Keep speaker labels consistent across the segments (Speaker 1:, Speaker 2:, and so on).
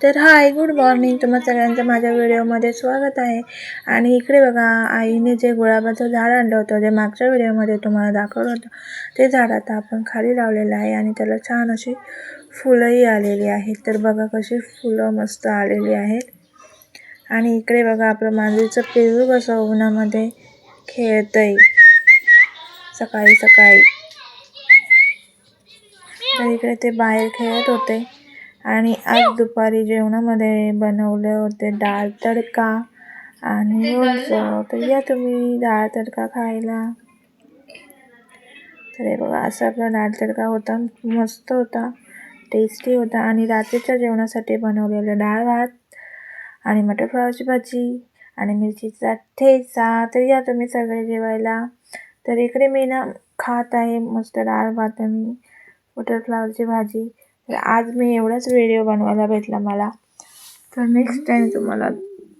Speaker 1: तर hi good morning तुम्हा सगळ्यांचं माझ्या व्हिडिओमध्ये स्वागत आहे. आणि इकडे बघा आईने जे गुलाबाचं झाड आणलं होतं जे मागच्या व्हिडिओमध्ये तुम्हाला दाखवलं होतं ते झाड आता आपण खाली लावलेलं आहे आणि त्याला छान अशी फुलंही आलेली आहेत. तर बघा कशी फुलं मस्त आलेली आहेत. आणि इकडे बघा आपलं मांजरीचं पेरू कसं उन्हामध्ये खेळतंय. सकाळी सकाळी. तर इकडे ते बाहेर खेळत होते. आणि आज दुपारी जेवणामध्ये बनवले होते डाळ तडका आणि लोणचं तर या तुम्ही डाळ तडका खायला. तर हे बघा असा आपला डाळ तडका होता मस्त होता टेस्टी होता आणि रात्रीच्या जेवणासाठी बनवलेलं डाळ भात आणि मटर फ्लावरची भाजी आणि मिरचीचा ठेचा. तर या तुम्ही सगळे जेवायला. तर इकडे मी ना खात आहे मस्त डाळ भात आणि मटर फ्लावरची भाजी. आज मी एवढाच व्हिडिओ बनवायला भेटला मला. तर नेक्स्ट टाईम तुम्हाला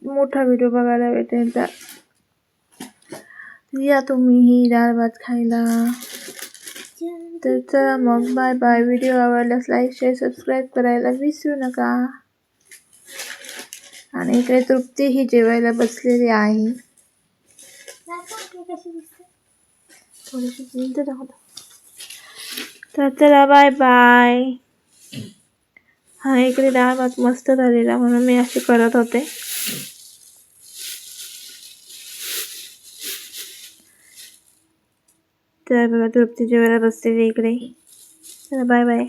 Speaker 1: मोठा व्हिडिओ बघायला भेटेल तर या तुम्हीही डाळ भात खायला. तर चला मग बाय बाय व्हिडिओ आवडल्यास लाईक शेअर सबस्क्राईब करायला विसरू नका. आणि इकडे तृप्ती ही जेवायला बसलेली आहे. थोडीशी चिंता दाखवतो तर चला बाय बाय हा इकडे डाळ भात मस्त झालेला म्हणून मी अशी करत होते. तर बघा तृप्तीच्या जेवायला बसलेली इकडे. चला बाय बाय